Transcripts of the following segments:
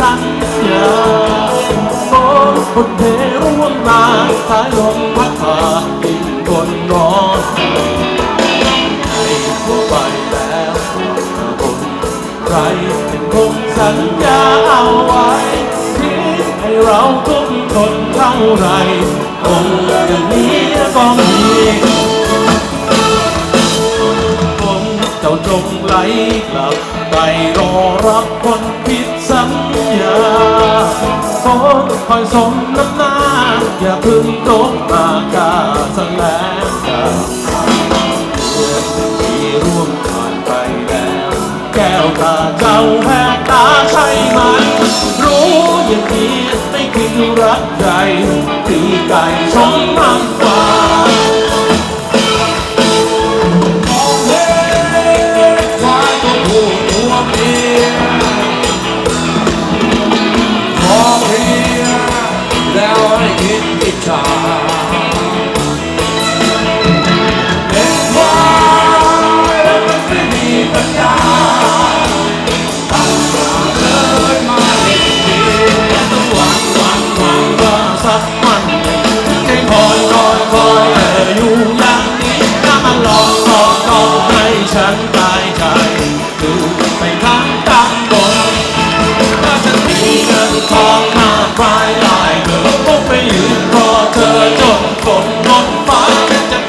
สัญญาฝนบนเพร่วงมาสายลมพัดผ่าดินทนร้อนให้ทั่วไปแล้วคนใครเป็นคงสัญญาเอาไว้ที่ให้เราทุกคนเท่าไรคงอย่างนี้ก็มีคงเจ้าจงไหลกลับไปรอรับคน อยสมน้ำหน้า อย่าพึ่งตกมากาแสลงกาเดือนที่ร่วมผ่านไปแล้ว แก้วตาเจ้าแหกตาใช่ไหมรู้อย่างนี้ไม่คิดรักใครตีไก่ชมมังกว่า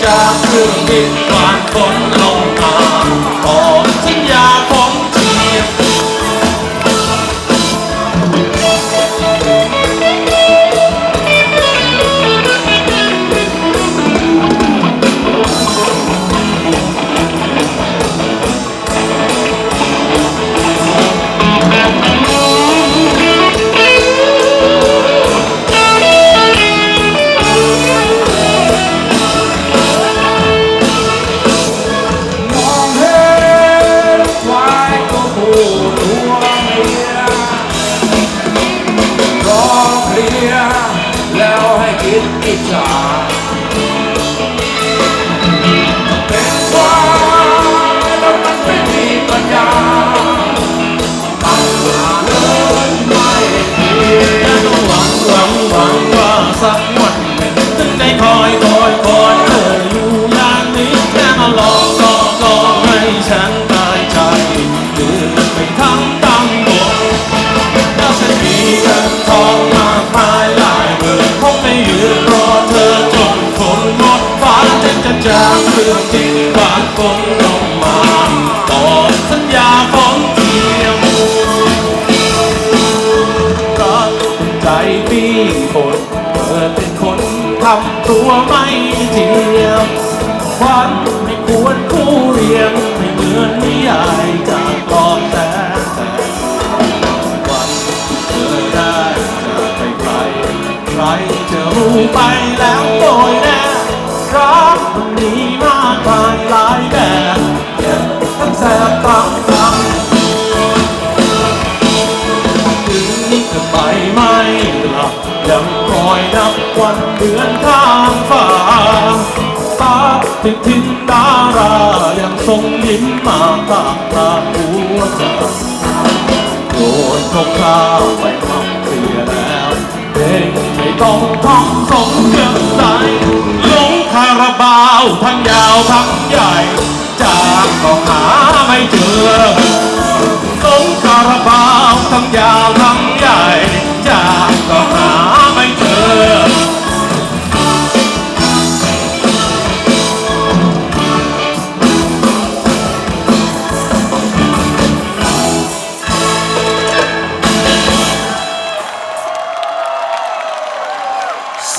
จากเครื่องบินผ่านคน คิ รื่องจริงบานฝนลงมาต่อสัญญาของเทียมรักใจพี่บทเธอเป็นคนทำตัวไม่เทียมวันไม่ควรคู่เรียงไม่เหมือนนิยายจากกลอนแต่วันเธอได้จะไปไกลใครจะรู้ไปแล้วโดยแน่รักมันมี ยังคอยนับวันเดือนข้ามฟ้าตาติดทินดารายังทรงยิ้มมาตาตาหัวใจโดนเขาข้าวไปมักเสียแล้วเองไม่ต้องท่องสงเรื่องใสหลงคาราบาวทั้งยาวทั้งใหญ่จากก็หาไม่เจอสงคาราบาวทั้งยาวทั้ง